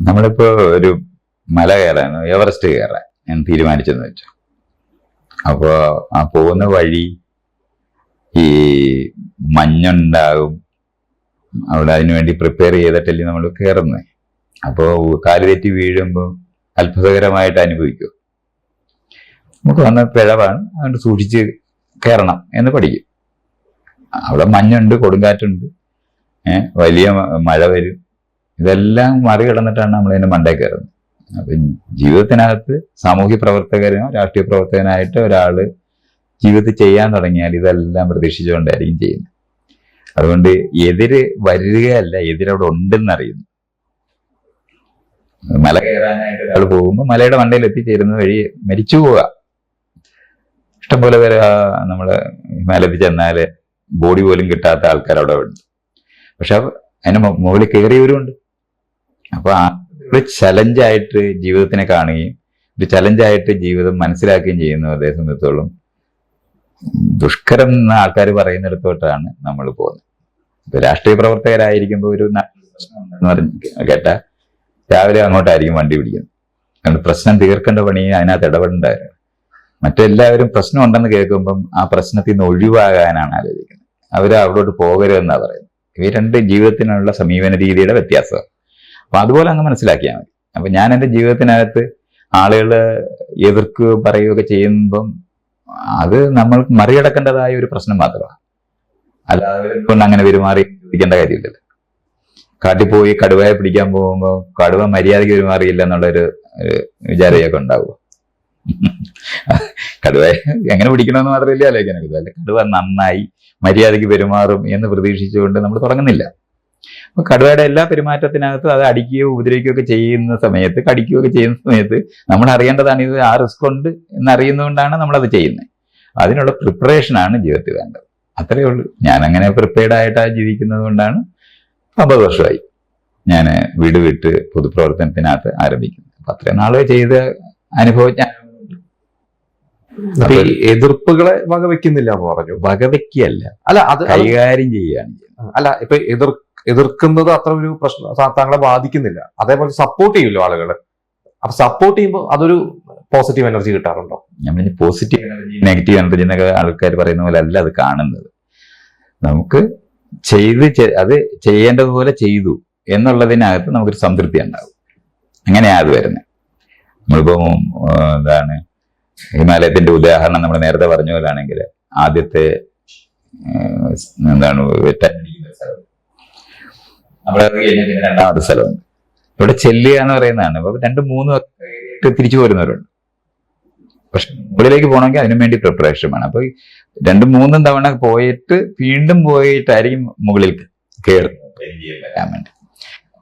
നമ്മളിപ്പോ ഒരു മല കയറാൻ എവറസ്റ്റ് കയറാൻ ഞാൻ തീരുമാനിച്ചെന്ന് വെച്ചു. അപ്പോ ആ പോകുന്ന വഴി ഈ മഞ്ഞുണ്ടാകും. അവിടെ അതിനുവേണ്ടി പ്രിപ്പയർ ചെയ്തിട്ടല്ലേ നമ്മൾ കയറുന്നത് അപ്പോ കാൽ തെറ്റി വീഴുമ്പോൾ അത്ഭുതകരമായിട്ട് അനുഭവിക്കും. നമുക്ക് വന്ന പിഴവാണ് അതുകൊണ്ട് സൂക്ഷിച്ച് കയറണം എന്ന് പഠിക്കും. അവിടെ മഞ്ഞുണ്ട് കൊടുങ്കാറ്റുണ്ട്. വലിയ മഴ വരും. ഇതെല്ലാം മറികടന്നിട്ടാണ് നമ്മൾ ഇതിന്റെ മണ്ടേ കയറുന്നത്. അപ്പൊ ജീവിതത്തിനകത്ത് സാമൂഹ്യ പ്രവർത്തകനോ രാഷ്ട്രീയ പ്രവർത്തകനായിട്ട് ഒരാൾ ജീവിതത്തിൽ ചെയ്യാൻ തുടങ്ങിയാൽ ഇതെല്ലാം പ്രതീക്ഷിച്ചുകൊണ്ടായിരിക്കും ചെയ്യുന്നത്. അതുകൊണ്ട് എതിര് വരികയല്ല എതിരവിടെ ഉണ്ടെന്നറിയുന്നു. മല കയറാനായിട്ട് ഒരാൾ പോകുമ്പോൾ മലയുടെ മണ്ടയിൽ എത്തിച്ചേരുന്ന വഴി മരിച്ചു പോവുക. ഇഷ്ടംപോലെ പേര് ആ നമ്മൾ ഹിമാലയത്തിൽ ചെന്നാൽ ബോഡി പോലും കിട്ടാത്ത ആൾക്കാർ അവിടെ ഉണ്ട്. പക്ഷെ അതിന് മുകളിൽ മുകളിൽ കയറിയവരുണ്ട് അപ്പൊ ഒരു ചലഞ്ചായിട്ട് ജീവിതത്തിനെ കാണുകയും ഒരു ചലഞ്ചായിട്ട് ജീവിതം മനസ്സിലാക്കുകയും ചെയ്യുന്നു അതേ സംബന്ധിച്ചോളം ദുഷ്കരം എന്ന ആൾക്കാർ പറയുന്നിടത്തോട്ടാണ് നമ്മൾ പോകുന്നത്. ഇപ്പൊ രാഷ്ട്രീയ പ്രവർത്തകരായിരിക്കുമ്പോൾ ഒരു കേട്ട രാവിലെ അങ്ങോട്ടായിരിക്കും വണ്ടി പിടിക്കുന്നത്. അതുകൊണ്ട് പ്രശ്നം തീർക്കേണ്ട പണി അതിനകത്ത് ഇടപെടേണ്ടായിരുന്നു മറ്റെല്ലാവരും പ്രശ്നം ഉണ്ടെന്ന് കേൾക്കുമ്പം ആ പ്രശ്നത്തിൽ നിന്ന് ഒഴിവാകാനാണ് ആലോചിക്കുന്നത്. അവർ അവിടോട്ട് പോകരുതെന്നാ പറയുന്നത്. ഇവ രണ്ട് ജീവിതത്തിനുള്ള സമീപന രീതിയുടെ വ്യത്യാസം. അപ്പൊ അതുപോലെ അങ്ങ് മനസ്സിലാക്കിയാൽ മതി. അപ്പൊ ഞാൻ എന്റെ ജീവിതത്തിനകത്ത് ആളുകൾ എതിർക്കുകയോ പറയുകയൊക്കെ ചെയ്യുമ്പം അത് നമ്മൾ മറികടക്കേണ്ടതായ ഒരു പ്രശ്നം മാത്രമാണ്. അല്ലാതെ കൊണ്ട് അങ്ങനെ പെരുമാറി ചോദിക്കേണ്ട കാര്യമില്ലല്ലോ. കാട്ടിൽ പോയി കടുവയെ പിടിക്കാൻ പോകുമ്പോൾ കടുവ മര്യാദയ്ക്ക് പെരുമാറിയില്ല എന്നുള്ളൊരു വിചാരമൊക്കെ ഉണ്ടാവുക കടുവയെ എങ്ങനെ പിടിക്കണമെന്ന് മാത്രമല്ല ആലോചിക്കാനൊക്കെ. കടുവ നന്നായി മര്യാദയ്ക്ക് പെരുമാറും എന്ന് പ്രതീക്ഷിച്ചുകൊണ്ട് നമ്മൾ തുടങ്ങുന്നില്ല. അപ്പൊ കടുവയുടെ എല്ലാ പെരുമാറ്റത്തിനകത്തും അത് അടിക്കുകയോ ഉപദ്രവിക്കുകയോ ഒക്കെ ചെയ്യുന്ന സമയത്ത് കടിക്കുകയൊക്കെ ചെയ്യുന്ന സമയത്ത് നമ്മൾ അറിയേണ്ടതാണ് ഇത് ആ റിസ്ക് ഉണ്ട് എന്നറിയുന്നതുകൊണ്ടാണ് നമ്മളത് ചെയ്യുന്നത്. അതിനുള്ള പ്രിപ്പറേഷനാണ് ജീവിതത്തിൽ വേണ്ടത്. അത്രയേ ഉള്ളൂ. ഞാൻ അങ്ങനെ പ്രിപ്പയർഡ് ആയിട്ടാണ് ജീവിക്കുന്നത് കൊണ്ടാണ് അമ്പത് വർഷമായി ഞാൻ വീട് വിട്ട് പൊതുപ്രവർത്തനത്തിനകത്ത് ആരംഭിക്കുന്നത്. അപ്പൊ അത്രയും നാൾ ചെയ്ത അനുഭവം ഞാൻ അപ്പൊ ഈ എതിർപ്പുകളെ വകവെക്കുന്നില്ല എന്ന് പറഞ്ഞു. വകവെക്കുകയല്ല അല്ല അത് അത് കൈകാര്യം ചെയ്യുകയാണ് അല്ല ഇപ്പൊ എതിർ എതിർക്കുന്നത് അത്ര ഒരു പ്രശ്നം താങ്കളെ ബാധിക്കുന്നില്ല. അതേപോലെ സപ്പോർട്ട് ചെയ്യുമല്ലോ ആളുകൾ അപ്പൊ സപ്പോർട്ട് ചെയ്യുമ്പോൾ അതൊരു പോസിറ്റീവ് എനർജി കിട്ടാറുണ്ടോ? ഞാൻ പോസിറ്റീവ് എനർജി നെഗറ്റീവ് എനർജി എന്നൊക്കെ ആൾക്കാർ പറയുന്ന പോലെ അല്ല അത് കാണുന്നത്. നമുക്ക് ചെയ്ത് അത് ചെയ്യേണ്ടതുപോലെ ചെയ്തു എന്നുള്ളതിനകത്ത് നമുക്കൊരു സംതൃപ്തി ഉണ്ടാവും. അങ്ങനെയാണ് അത് വരുന്നത് നമ്മളിപ്പോ എന്താണ് ഹിമാലയത്തിന്റെ ഉദാഹരണം നമ്മൾ നേരത്തെ പറഞ്ഞ പോലാണെങ്കിൽ ആദ്യത്തെ എന്താണ് സ്ഥലം അവിടെ അത് കഴിഞ്ഞ പിന്നെ രണ്ടാമത്തെ സ്ഥലമുണ്ട്. ഇവിടെ ചെല്ലുക എന്ന് പറയുന്നതാണ്. അപ്പൊ രണ്ടും മൂന്നും ഒക്കെ തിരിച്ചു പോരുന്നവരുണ്ട്. പക്ഷെ മുകളിലേക്ക് പോകണമെങ്കിൽ അതിനു വേണ്ടി പ്രിപ്പറേഷൻ വേണം. അപ്പൊ രണ്ടും മൂന്നും തവണ പോയിട്ട് വീണ്ടും പോയിട്ടായിരിക്കും മുകളിൽ കയറുന്നത് വരാൻ വേണ്ടി.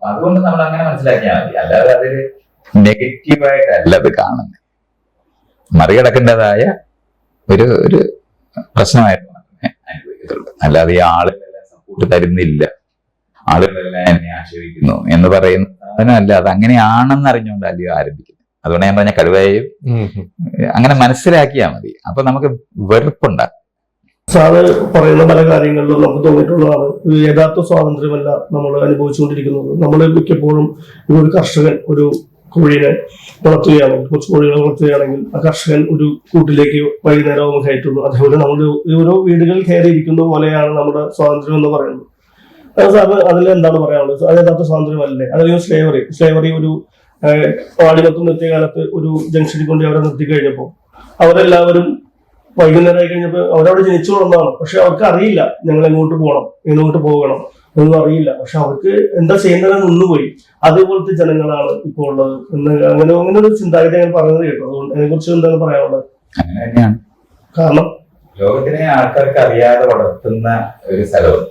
അതുകൊണ്ട് നമ്മൾ അങ്ങനെ മനസ്സിലാക്കിയാൽ മതി. അല്ലാതെ അതൊരു നെഗറ്റീവായിട്ടല്ല അത് കാണുന്നത്. മറികടക്കേണ്ടതായ ഒരു ഒരു പ്രശ്നമായിട്ട് മാത്രമേ അനുഭവിക്കത്തുള്ളൂ. അല്ലാതെ ഈ ആളുകളെല്ലാം സപ്പോർട്ട് തരുന്നില്ല. ആളുകളെല്ലാം എന്നെ ആശ്രയിക്കുന്നു എന്ന് പറയുന്ന സാധനമല്ല അത് അങ്ങനെയാണെന്ന് അറിഞ്ഞുകൊണ്ട് അല്ലയോ ആരംഭിക്കുന്നത്. അതുകൊണ്ട് ഞാൻ പറഞ്ഞ കടുവയെയും അങ്ങനെ മനസ്സിലാക്കിയാൽ മതി. അപ്പൊ നമുക്ക് വെറുപ്പുണ്ടാകും സാറ് പറയുന്ന പല കാര്യങ്ങളിലും നമുക്ക് തോന്നിയിട്ടുള്ളതാണ്. യഥാർത്ഥ സ്വാതന്ത്ര്യമല്ല നമ്മൾ അനുഭവിച്ചുകൊണ്ടിരിക്കുന്നത്. നമ്മൾ മിക്കപ്പോഴും ഒരു കർഷകൻ ഒരു കോഴിനെ വളർത്തുകയാണെങ്കിൽ കുറച്ച് കോഴികളെ വളർത്തുകയാണെങ്കിൽ ആ കർഷകൻ ഒരു കൂട്ടിലേക്ക് വൈകുന്നേരം കയറ്റുന്നു അതേപോലെ നമ്മൾ ഓരോ വീടുകളിൽ കയറിയിരിക്കുന്ന പോലെയാണ് നമ്മുടെ സ്വാതന്ത്ര്യം എന്ന് പറയുന്നത്. സാറ് അതിൽ എന്താണ് പറയാനുള്ളത്? അത് യഥാർത്ഥ സ്വാതന്ത്ര്യമല്ലേ? അതല്ലെങ്കിൽ സ്ലേവറി സ്ലേവറി ഒരു ആടിമൊത്തം നിർത്തിയ കാലത്ത് ഒരു ജംഗ്ഷനിൽ കൊണ്ട് അവരെ നിർത്തി കഴിഞ്ഞപ്പോൾ അവരെല്ലാവരും വൈകുന്നേരമായി കഴിഞ്ഞപ്പോൾ അവരവിടെ ജനിച്ചു വളർന്നതാണ്. പക്ഷെ അവർക്ക് അറിയില്ല ഞങ്ങൾ എങ്ങോട്ട് പോകണം എങ്ങോട്ട് പോകണം ഒന്നും അറിയില്ല. പക്ഷെ അവർക്ക് എന്താ ചെയ്യുന്നതെന്ന് നിന്നുപോയി. അതേപോലത്തെ ജനങ്ങളാണ് ഇപ്പോൾ ഉള്ളത് എന്ന് അങ്ങനെ അങ്ങനെ ഒരു ചിന്താഗതി ഞാൻ പറഞ്ഞത് കേട്ടു. അതുകൊണ്ട് അതിനെ കുറിച്ച് എന്താണ് പറയാനുള്ളത്? അങ്ങനെ തന്നെയാണ്. കാരണം ലോകത്തിനെ ആൾക്കാർക്ക് അറിയാതെ വളർത്തുന്ന ഒരു സ്ഥലവും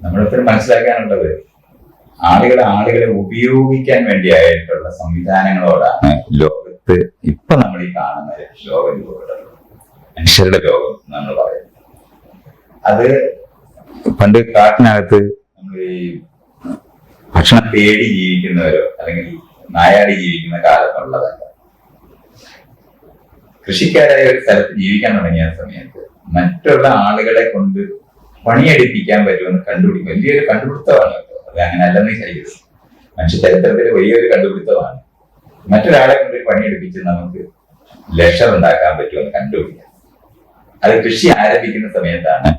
നമ്മളെപ്പോഴും മനസ്സിലാക്കാനുള്ളത്. ആളുകളെ ആളുകളെ ഉപയോഗിക്കാൻ വേണ്ടിയായിട്ടുള്ള സംവിധാനങ്ങളോടാണ് ലോകത്ത് ഇപ്പൊ നമ്മൾ ഈ കാണുന്ന ലോകം രൂപപ്പെടുന്നത് മനുഷ്യരുടെ ലോകം നമ്മൾ പറയുന്നത്. അത് പണ്ട് കാട്ടിനകത്ത് നമ്മൾ ഈ ഭക്ഷണം തേടി ജീവിക്കുന്നവരോ അല്ലെങ്കിൽ നായാടി ജീവിക്കുന്ന കാലത്തുള്ളതല്ല കൃഷിക്കാരായ ഒരു സ്ഥലത്ത് ജീവിക്കാൻ തുടങ്ങിയ സമയത്ത് മറ്റുള്ള ആളുകളെ കൊണ്ട് പണിയെടുപ്പിക്കാൻ പറ്റുമെന്ന് കണ്ടുപിടിക്കും വലിയൊരു കണ്ടുപിടുത്തമാണ്. അത് അങ്ങനെ അല്ലെന്ന് ശരീരം മനുഷ്യ ചരിത്രത്തിലെ വലിയൊരു കണ്ടുപിടുത്തമാണ്. മറ്റൊരാളെ കൊണ്ട് പണിയെടുപ്പിച്ച് നമുക്ക് ലക്ഷം ഉണ്ടാക്കാൻ പറ്റുമെന്ന് കണ്ടുപിടിക്കാം. അത് കൃഷി ആരംഭിക്കുന്ന സമയത്താണ്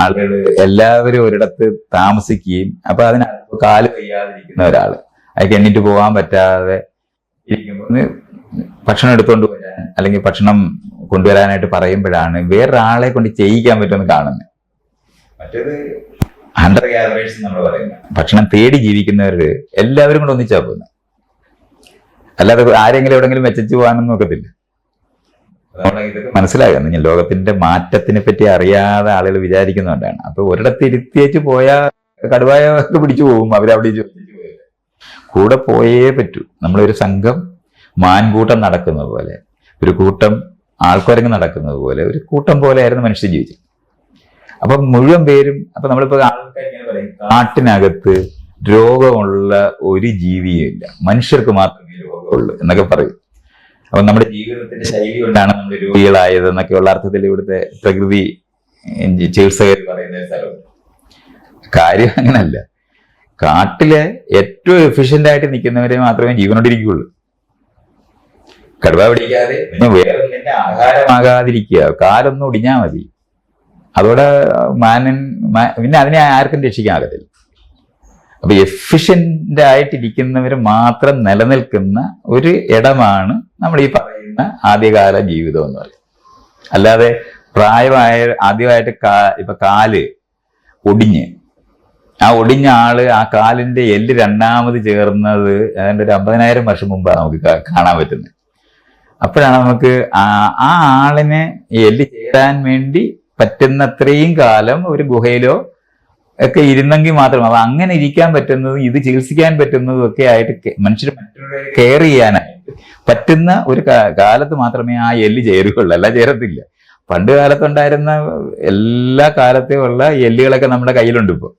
ആളുകൾ എല്ലാവരും ഒരിടത്ത് താമസിക്കുകയും അപ്പൊ അതിനകത്ത് കാൽ വയ്യാതിരിക്കുന്ന ഒരാൾ അയാൾക്ക് എണ്ണിട്ട് പോകാൻ പറ്റാതെ ഇരിക്കുമ്പോൾ ഭക്ഷണം എടുത്തുകൊണ്ട് വരാൻ അല്ലെങ്കിൽ ഭക്ഷണം കൊണ്ടുവരാനായിട്ട് പറയുമ്പോഴാണ് വേറൊരാളെ കൊണ്ട് ചെയ്യിക്കാൻ പറ്റുമെന്ന് കാണുന്നത്. മറ്റേത് നമ്മൾ പറയുന്നത്. ഭക്ഷണം തേടി ജീവിക്കുന്നവര് എല്ലാവരും കൂടെ ഒന്നിച്ചാ പോകുന്നത് അല്ലാതെ ആരെങ്കിലും എവിടെങ്കിലും മെച്ചു പോകാനൊന്നും നോക്കത്തില്ല. ഇതൊക്കെ മനസ്സിലാകുന്നു ഞാൻ ലോകത്തിന്റെ മാറ്റത്തിനെ പറ്റി അറിയാതെ ആളുകൾ വിചാരിക്കുന്നുണ്ടാണ് അപ്പൊ ഒരിടത്ത് ഇരുത്തിയേച്ച് പോയാൽ കടുവായ പിടിച്ചു പോകും. അവരവിടെ കൂടെ പോയേ പറ്റൂ. നമ്മളൊരു സംഘം മാൻകൂട്ടം നടക്കുന്നത് പോലെ ഒരു കൂട്ടം ആൾക്കാരങ്ങ് നടക്കുന്നത് പോലെ ഒരു കൂട്ടം പോലെയായിരുന്നു മനുഷ്യൻ ജീവിച്ചത്. അപ്പൊ മുഴുവൻ പേരും അപ്പൊ നമ്മളിപ്പോ കാട്ടിനകത്ത് രോഗമുള്ള ഒരു ജീവിയും ഇല്ല. മനുഷ്യർക്ക് മാത്രമേ രോഗമുള്ളൂ എന്നൊക്കെ പറയും. അപ്പൊ നമ്മുടെ ജീവിതത്തിന്റെ ശൈലി കൊണ്ടാണ് നമ്മൾ രോഗികളായത് എന്നൊക്കെയുള്ള അർത്ഥത്തിൽ ഇവിടുത്തെ പ്രകൃതി ചികിത്സകർ പറയുന്ന സ്ഥലം കാര്യം അങ്ങനല്ല. കാട്ടിലെ ഏറ്റവും എഫിഷ്യന്റ് ആയിട്ട് നിൽക്കുന്നവരെ മാത്രമേ ജീവനോടിരിക്കുകയുള്ളൂ കടുവ പിടിക്കാതെ വേറെ ആഹാരമാകാതിരിക്കുക. കാലൊന്നും ഒടിഞ്ഞാൽ മതി. അതോടെ മാനൻ പിന്നെ അതിനെ ആർക്കും രക്ഷിക്കാകത്തില്ല അപ്പൊ എഫിഷ്യന്റ് ആയിട്ടിരിക്കുന്നവർ മാത്രം നിലനിൽക്കുന്ന ഒരു ഇടമാണ് നമ്മൾ ഈ പറയുന്ന ആദ്യകാല ജീവിതം എന്ന് പറയുന്നത്. അല്ലാതെ പ്രായമായ ആദ്യമായിട്ട് കാ ഇപ്പൊ കാൽ ഒടിഞ്ഞ് ആ ഒടിഞ്ഞ ആൾ ആ കാലിന്റെ എല്ല് രണ്ടാമത് ചേർന്നത് ഏതാണ്ട് ഒരു അമ്പതിനായിരം വർഷം മുമ്പാണ് നമുക്ക് കാണാൻ പറ്റുന്നത്. അപ്പോഴാണ് നമുക്ക് ആ ആളിനെ എല്ല് ചേരാൻ വേണ്ടി പറ്റുന്നത്രയും കാലം ഒരു ഗുഹയിലോ ഒക്കെ ഇരുന്നെങ്കിൽ മാത്രം. അപ്പൊ അങ്ങനെ ഇരിക്കാൻ പറ്റുന്നതും ഇത് ചികിത്സിക്കാൻ പറ്റുന്നതും ഒക്കെ ആയിട്ട് മനുഷ്യർ മറ്റുള്ളവരെ കെയർ ചെയ്യാനായിട്ട് പറ്റുന്ന ഒരു കാലത്ത് മാത്രമേ ആ എല്ല് ചേരുകയുള്ളൂ. അല്ല ചേരത്തില്ല. പണ്ട് കാലത്തുണ്ടായിരുന്ന എല്ലാ കാലത്തെയുള്ള എല്ലുകളൊക്കെ നമ്മുടെ കയ്യിലുണ്ട് ഇപ്പോൾ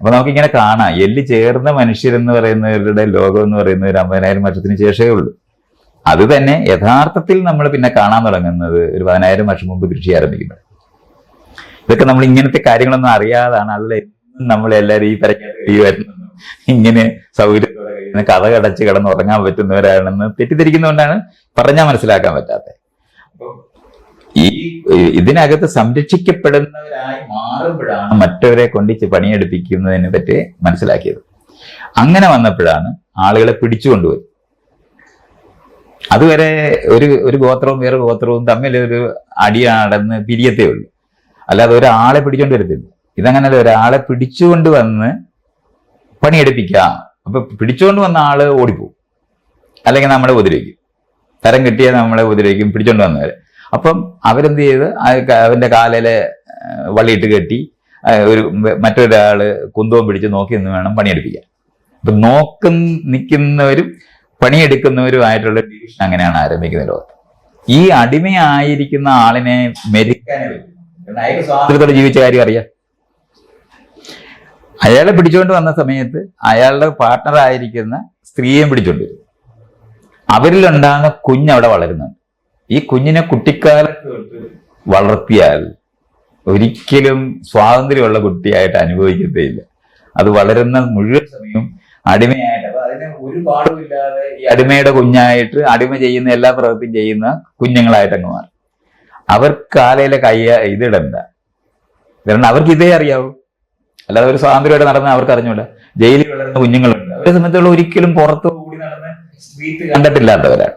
അപ്പൊ നമുക്കിങ്ങനെ കാണാം. എല്ല് ചേർന്ന മനുഷ്യരെന്ന് പറയുന്നവരുടെ ലോകം എന്ന് പറയുന്ന ഒരു അമ്പതിനായിരം വർഷത്തിന് ശേഷമേ ഉള്ളൂ. അത് തന്നെ യഥാർത്ഥത്തിൽ നമ്മൾ പിന്നെ കാണാൻ തുടങ്ങുന്നത് ഒരു പതിനായിരം വർഷം മുമ്പ് കൃഷി ആരംഭിക്കുന്നത് ഇതൊക്കെ നമ്മൾ ഇങ്ങനത്തെ കാര്യങ്ങളൊന്നും അറിയാതാണ്. ആളുകൾ നമ്മളെല്ലാവരും ഈ പരക്കാത്ത കഴിയുമായിരുന്നു ഇങ്ങനെ സൗകര്യം കഥ കടച്ച് കിടന്ന് ഉറങ്ങാൻ പറ്റുന്നവരാണെന്ന് തെറ്റിദ്ധരിക്കുന്നതുകൊണ്ടാണ് പറഞ്ഞാൽ മനസ്സിലാക്കാൻ പറ്റാത്തത്. ഈ ഇതിനകത്ത് സംരക്ഷിക്കപ്പെടുന്നവരായി മാറുമ്പോഴാണ് മറ്റവരെ കൊണ്ട് പണിയെടുപ്പിക്കുന്നതിനെ പറ്റി മനസ്സിലാക്കിയത്. അങ്ങനെ വന്നപ്പോഴാണ് ആളുകളെ പിടിച്ചുകൊണ്ടുപോയി അതുവരെ ഒരു ഒരു ഗോത്രവും വേറെ ഗോത്രവും തമ്മിൽ ഒരു അടി പിരിയത്തേ ഉള്ളൂ. അല്ലാതെ ഒരാളെ പിടിച്ചോണ്ട് വരത്തില്ല. ഇതങ്ങനല്ല ഒരാളെ പിടിച്ചുകൊണ്ട് വന്ന് പണിയെടുപ്പിക്കാം അപ്പൊ പിടിച്ചുകൊണ്ട് വന്ന ആൾ ഓടിപ്പോവും. അല്ലെങ്കിൽ നമ്മളെ ഉപദ്രവിക്കും. തരം കിട്ടിയാൽ നമ്മളെ ഉപദ്രവിക്കും പിടിച്ചോണ്ട് വന്നവരെ. അപ്പം അവരെന്ത് ചെയ്ത്? അവന്റെ കാലിലെ വള്ളിയിട്ട് കെട്ടി ഒരു മറ്റൊരാൾ കുന്തവും പിടിച്ച് നോക്കി നിന്ന് വേണം പണിയെടുപ്പിക്കാൻ. അപ്പൊ നോക്കും നിൽക്കുന്നവരും പണിയെടുക്കുന്നവരുമായിട്ടുള്ള ഡിവിഷൻ അങ്ങനെയാണ് ആരംഭിക്കുന്നത് ലോകത്ത്. ഈ അടിമയായിരിക്കുന്ന ആളിനെ മെരുക്കാനേ സ്വാതന്ത്ര്യത്തോടെ ജീവിച്ച കാര്യം അറിയാം. അയാളെ പിടിച്ചുകൊണ്ട് വന്ന സമയത്ത് അയാളുടെ പാർട്ണർ ആയിരിക്കുന്ന സ്ത്രീയെയും പിടിച്ചുകൊണ്ട് വരും. അവരിലുണ്ടാകുന്ന കുഞ്ഞ് അവിടെ വളരുന്നുണ്ട്. ഈ കുഞ്ഞിനെ കുട്ടിക്കാലത്ത് വളർത്തിയാൽ ഒരിക്കലും സ്വാതന്ത്ര്യമുള്ള കുട്ടിയായിട്ട് അനുഭവിക്കത്തേയില്ല അത് വളരുന്ന മുഴുവൻ സമയവും അടിമയായിട്ട് അതിനെ അതിന് ഇല്ലാതെ ഈ അടിമയുടെ കുഞ്ഞായിട്ട് അടിമ ചെയ്യുന്ന എല്ലാ പ്രവൃത്തിയും ചെയ്യുന്ന കുഞ്ഞുങ്ങളായിട്ട് അങ്ങ് മാറും. അവർക്ക് കാലയിലെ കയ്യ ഇതിടണ്ട. കാരണം അവർക്ക് ഇതേ അറിയാവൂ. അല്ലാതെ ഒരു സ്വാതന്ത്ര്യമായിട്ട് നടന്ന അവർക്ക് അറിഞ്ഞൂല ജയിലിൽ വളരുന്ന കുഞ്ഞുങ്ങളുണ്ട്. അവരെ സംബന്ധിച്ചുള്ള ഒരിക്കലും പുറത്ത് കൂടി നടന്ന് സ്ട്രീറ്റ് കണ്ടിട്ടില്ലാത്തവരാണ്.